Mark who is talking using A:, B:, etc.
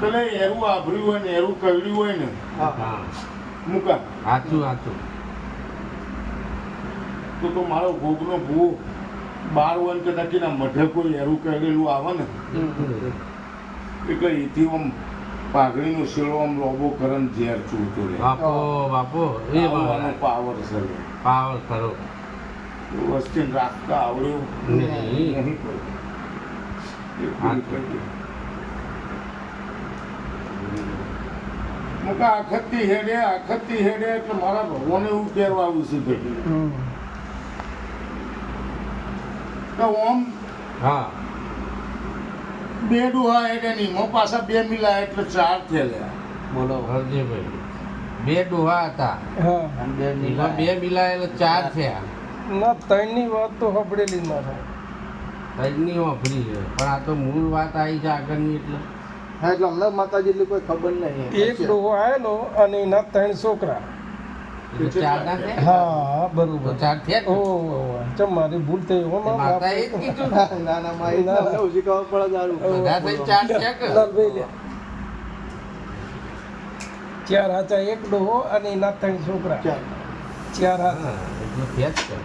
A: પેલે એરું આભર્યું હોય ને એરું કવડ્યું હોય ને. મુકા
B: સાચું સાચું
A: તો તો મારો ભોગનો ભૂ બાર વન કે કદાચ મઢે કોઈ એરું કહેલું આવે ને. એટલે એથી આમ પાઘડીનો શેળો આમ લોબો કરન ઝેર ચૂરતો રહે.
B: બાપો બાપો એ
A: આવવાનો પાવર છે.
B: પાવર ખરો.
A: વસ્તી રાખતા આવડ્યું.
B: નહીં.
A: નહીં કોઈ. એ પૂરું કરી દે. મુકા આખતથી હેડે આખતથી હેડે એટલે મારા ભગવાને એવું કહેવા આવું છે ભાઈ ઓમ
B: હા.
A: બે ડોહા હેડે નહીં મો પાછા બે મિલા એટલે ચાર થયેલા
C: બોલો
B: હરજીભાઈ. બે ડોહા હતા.
D: હા.
C: બે મિલા
B: બે મિલા એટલે ચાર થયા.
D: ના ત્રણની વાત તો હબળેલી ના
B: તજની વાપરી છે. પણ આ તો મૂળ વાત આવી છે આગળની એટલે.
C: હા એટલે અમને માતાજી એટલી કોઈ ખબર નહીં
D: એક ડોહો આવેલો અને એના ત્રણ છોકરા.
B: ચાર
D: હા બરોબર.
B: ચાર થયા
D: ઓ ચમ મારી ભૂલ થઈ હો
B: માતા એ કીધું. ના
C: ના મારી
D: ના.
C: તમને ઓછી ખબર દારૂ.
B: બધા થઈ ચાર થયા કે?
D: લાલભાઈ લે. ચાર હાચા એક ડોહો અને એના ત્રણ છોકરા. ચાર. હાચા
B: હા, એટલે થયા જ છે